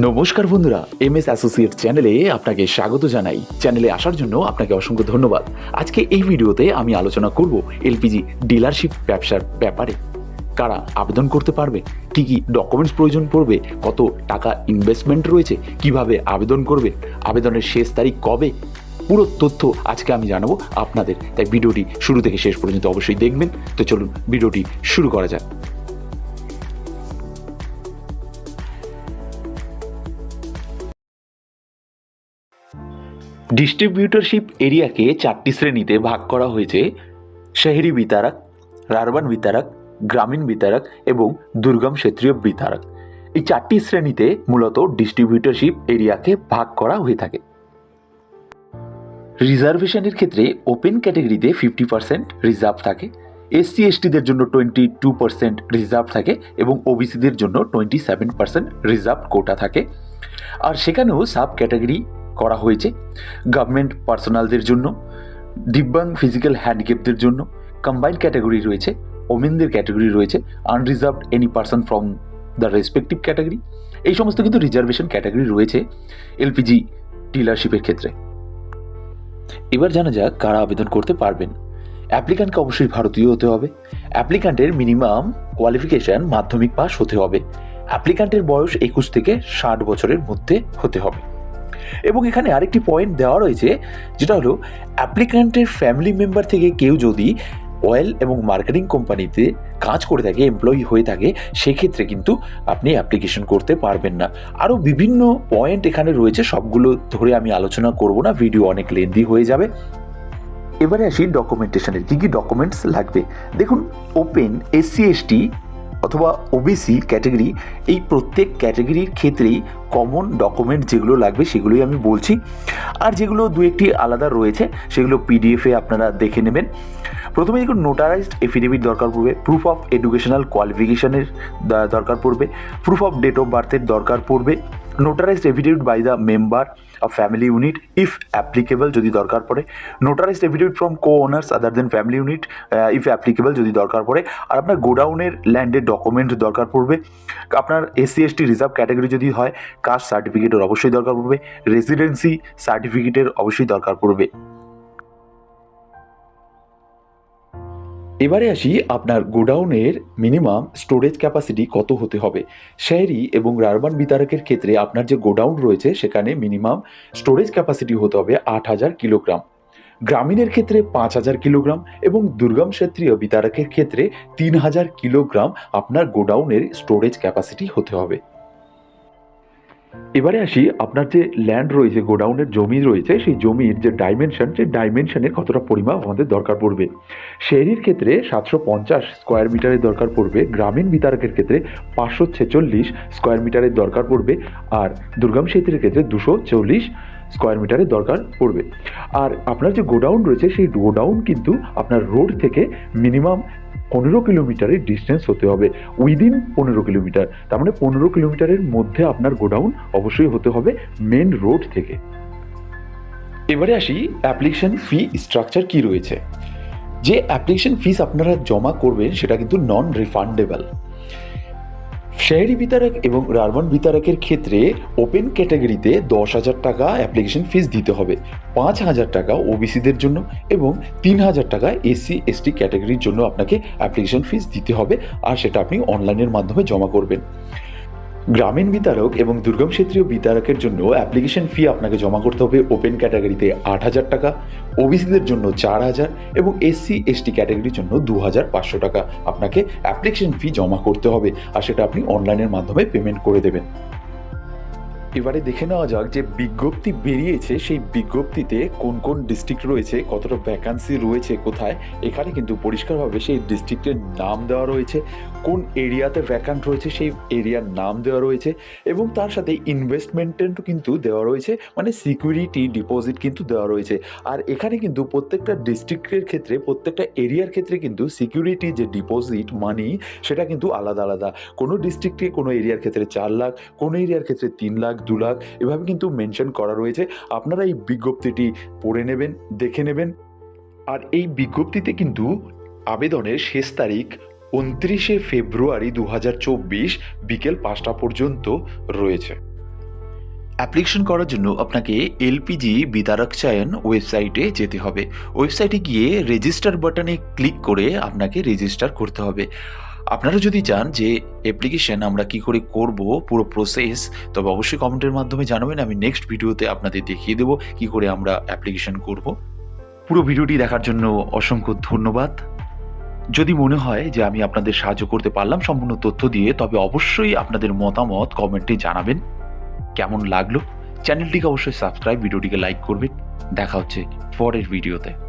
নমস্কার বন্ধুরা M S associate চ্যানেলে আপনাকে স্বাগত জানাই। চ্যানেলে আসার জন্য আপনাকে অসংখ্য ধন্যবাদ। আজকে এই ভিডিওতে আমি আলোচনা করব এলপিজি ডিলারশিপ ব্যবসার ব্যাপারে। কারা আবেদন করতে পারবে? কি কি ডকুমেন্টস প্রয়োজন পড়বে? কত টাকা ইনভেস্টমেন্ট রয়েছে? কীভাবে আবেদন করবে? আবেদনের শেষ তারিখ কবে? পুরো তথ্য আজকে আমি জানাব আপনাদের। তাই ভিডিওটি শুরু থেকে শেষ পর্যন্ত অবশ্যই দেখবেন। তো চলুন ভিডিওটি শুরু করা যাক। ডিস্ট্রিবিউটরশিপ এরিয়াকে চারটি শ্রেণীতে ভাগ করা হয়েছে। শহরি বিতারক, রারবান বিতারক, গ্রামীণ বিতারক এবং দুর্গম ক্ষেত্রীয় বিতারক। এই চারটি শ্রেণীতে মূলত ডিস্ট্রিবিউটরশিপ এরিয়াকে ভাগ করা হয়ে থাকে। রিজার্ভেশনের ক্ষেত্রে ওপেন ক্যাটাগরিতে ফিফটি পার্সেন্ট রিজার্ভ থাকে এসসি এসটিদের জন্য টোয়েন্টি টু পার্সেন্ট রিজার্ভ থাকে এবং ওবিসিদের জন্য twenty seven percent reserve quota থাকে। আর সেখানেও সাব ক্যাটাগরি করা হয়েছে। গভর্নমেন্ট পার্সোনালদের জন্য, দিব্যাং ফিজিক্যাল হ্যান্ডিক্যাপদের জন্য কম্বাইন্ড ক্যাটাগরি রয়েছে ওমেনদের ক্যাটাগরি রয়েছে unreserved any person from the respective category এই সমস্ত কিন্তু রিজার্ভেশন ক্যাটাগরি রয়েছে এলপিজি ডিলারশিপের ক্ষেত্রে। এবার জানা যাক কারা আবেদন করতে পারবেন। অ্যাপ্লিকান্টকে অবশ্যই ভারতীয় হতে হবে। অ্যাপ্লিকান্টের মিনিমাম কোয়ালিফিকেশন মাধ্যমিক পাস হতে হবে। অ্যাপ্লিকান্টের বয়স একুশ থেকে ষাট বছরের মধ্যে হতে হবে। এবং এখানে আরেকটি পয়েন্ট দেওয়া রয়েছে, যেটা হলো অ্যাপ্লিক্যান্টের ফ্যামিলি মেম্বার থেকে কেউ যদি অয়েল এবং মার্কেটিং কোম্পানিতে কাজ করে থাকে এমপ্লয়ি হয়ে থাকে, সেক্ষেত্রে কিন্তু আপনি অ্যাপ্লিকেশন করতে পারবেন না। আরও বিভিন্ন পয়েন্ট এখানে রয়েছে, সবগুলো ধরে আমি আলোচনা করব না ভিডিও অনেক লেন্দি হয়ে যাবে। এবারে আসি ডকুমেন্টেশনের কী কী ডকুমেন্টস লাগবে? দেখুন ওপেন এসসি এসটি অথবা ওবিসি ক্যাটাগরি এই প্রত্যেক ক্যাটাগরির ক্ষেত্রেই কমন ডকুমেন্ট যেগুলো লাগবে সেগুলোই আমি বলছি। আর যেগুলো দু একটি আলাদা রয়েছে, সেগুলো পিডিএফে আপনারা দেখে নেবেন। প্রথমে দেখুন নোটারাইজড এফিডেভিট দরকার পড়বে প্রুফ অফ এডুকেশনাল কোয়ালিফিকেশনের দরকার পড়বে প্রুফ অফ ডেট অফ বার্থের দরকার পড়বে notarised affidavit by the member of family unit if applicable যদি দরকার পড়ে notarised affidavit from co owners other than family unit if applicable যদি দরকার পড়ে, আর আপনার গোডাউনের ল্যান্ডের ডকুমেন্ট দরকার পড়বে, আপনার এসসি এসটি রিজার্ভ ক্যাটাগরি যদি হয় কাস্ট সার্টিফিকেটের অবশ্যই দরকার পড়বে রেসিডেন্সি সার্টিফিকেটের অবশ্যই দরকার পড়বে। এবারে আসি আপনার গোডাউনের মিনিমাম স্টোরেজ ক্যাপাসিটি কত হতে হবে? শহরি এবং রারবান বিতারকের ক্ষেত্রে আপনার যে গোডাউন রয়েছে, সেখানে মিনিমাম স্টোরেজ ক্যাপাসিটি হতে হবে আট হাজার কিলোগ্রাম। গ্রামীণের ক্ষেত্রে পাঁচ হাজার কিলোগ্রাম এবং দুর্গম ক্ষেত্রীয় বিতারকের ক্ষেত্রে তিন হাজার কিলোগ্রাম আপনার গোডাউনের স্টোরেজ ক্যাপাসিটি হতে হবে। এবারে আসি আপনার যে ল্যান্ড রয়েছে, গোডাউনের জমি রয়েছে, সেই জমির যে ডাইমেনশন সেই ডাইমেনশনের কতটা পরিমাপ আমাদের দরকার পড়বে? শহরির ক্ষেত্রে সাতশো পঞ্চাশ স্কোয়ার মিটারের দরকার পড়বে, গ্রামীণ বিতারকের ক্ষেত্রে পাঁচশো ছেচল্লিশ স্কোয়ার মিটারের দরকার পড়বে, আর দুর্গম ক্ষেত্রের ক্ষেত্রে দুশো চল্লিশ স্কোয়ার মিটারের দরকার পড়বে। আর আপনার যে গোডাউন রয়েছে, সেই গোডাউন কিন্তু আপনার রোড থেকে মিনিমাম পনেরো কিলোমিটারের ডিস্টেন্স হতে হবে। উইদিন পনেরো কিলোমিটার, তার মানে পনেরো কিলোমিটারের মধ্যে আপনার গোডাউন অবশ্যই হতে হবে মেন রোড থেকে। এবারে আসি অ্যাপ্লিকেশন ফি স্ট্রাকচার কি রয়েছে? যে অ্যাপ্লিকেশন ফিস আপনারা জমা করবেন, সেটা কিন্তু নন রিফান্ডেবল শহরি বিতারক এবং রারবান বিতারকের ক্ষেত্রে ওপেন ক্যাটাগরিতে দশ হাজার টাকা অ্যাপ্লিকেশন ফিস দিতে হবে। পাঁচ হাজার টাকা ওবিসিদের জন্য এবং তিন হাজার টাকা এসসি, এসটি ক্যাটাগরির জন্য আপনাকে অ্যাপ্লিকেশন ফিস দিতে হবে। আর সেটা আপনি অনলাইনের মাধ্যমে জমা করবেন। গ্রামীণ বিতারক এবং দুর্গম ক্ষেত্রীয় বিতারকের জন্য অ্যাপ্লিকেশন ফি আপনাকে জমা করতে হবে ওপেন ক্যাটাগরিতে আট হাজার টাকা ওবিসিদের জন্য চার হাজার এবং এসসি এসটি ক্যাটাগরির জন্য দু হাজার পাঁচশো টাকা। আপনাকে অ্যাপ্লিকেশন ফি জমা করতে হবে আর সেটা আপনি অনলাইনের মাধ্যমে পেমেন্ট করে দেবেন। এবারে দেখে নেওয়া যাক যে বিজ্ঞপ্তি বেরিয়েছে, সেই বিজ্ঞপ্তিতে কোন কোন ডিস্ট্রিক্ট রয়েছে, কতটা ভ্যাকান্সি রয়েছে কোথায়, এখানে কিন্তু পরিষ্কারভাবে সেই ডিস্ট্রিক্টের নাম দেওয়া রয়েছে, কোন এরিয়াতে ভ্যাকান্ট রয়েছে সেই এরিয়ার নাম দেওয়া রয়েছে, এবং তার সাথে ইনভেস্টমেন্টের কিন্তু দেওয়া রয়েছে মানে সিকিউরিটি ডিপোজিট কিন্তু দেওয়া রয়েছে। আর এখানে কিন্তু প্রত্যেকটা ডিস্ট্রিক্টের ক্ষেত্রে, প্রত্যেকটা এরিয়ার ক্ষেত্রে কিন্তু সিকিউরিটি যে ডিপোজিট মানি সেটা কিন্তু আলাদা আলাদা। কোনো ডিস্ট্রিক্টে কোনো এরিয়ার ক্ষেত্রে চার লাখ, কোনো এরিয়ার ক্ষেত্রে তিন লাখ দু লাখ এভাবে কিন্তু মেনশন করা রয়েছে। আপনারা এই বিজ্ঞপ্তিটি পড়ে নেবেন, দেখে নেবেন। আর এই বিজ্ঞপ্তিতে কিন্তু আবেদনের শেষ তারিখ উনত্রিশে ফেব্রুয়ারি দু হাজার চব্বিশ বিকেল পাঁচটা পর্যন্ত রয়েছে। অ্যাপ্লিকেশন করার জন্য আপনাকে এলপিজি বিতারক চয়ন ওয়েবসাইটে যেতে হবে। ওয়েবসাইটে গিয়ে রেজিস্টার বাটনে ক্লিক করে আপনাকে রেজিস্টার করতে হবে। আপনারা যদি চান যে অ্যাপ্লিকেশন আমরা কি করে করব, পুরো প্রসেস তবে অবশ্যই কমেন্টের মাধ্যমে জানাবেন। আমি নেক্সট ভিডিওতে আপনাদের দেখিয়ে দেবো কি করে আমরা অ্যাপ্লিকেশন করব। পুরো ভিডিওটি দেখার জন্য অসংখ্য ধন্যবাদ। যদি মনে হয় যে আমি আপনাদের সাহায্য করতে পারলাম সম্পূর্ণ তথ্য দিয়ে, তবে অবশ্যই আপনাদের মতামত কমেন্টে জানাবেন। কেমন লাগল? চ্যানেলটিকে অবশ্যই সাবস্ক্রাইব ভিডিওটিকে লাইক করবেন। দেখা হচ্ছে পরের ভিডিওতে।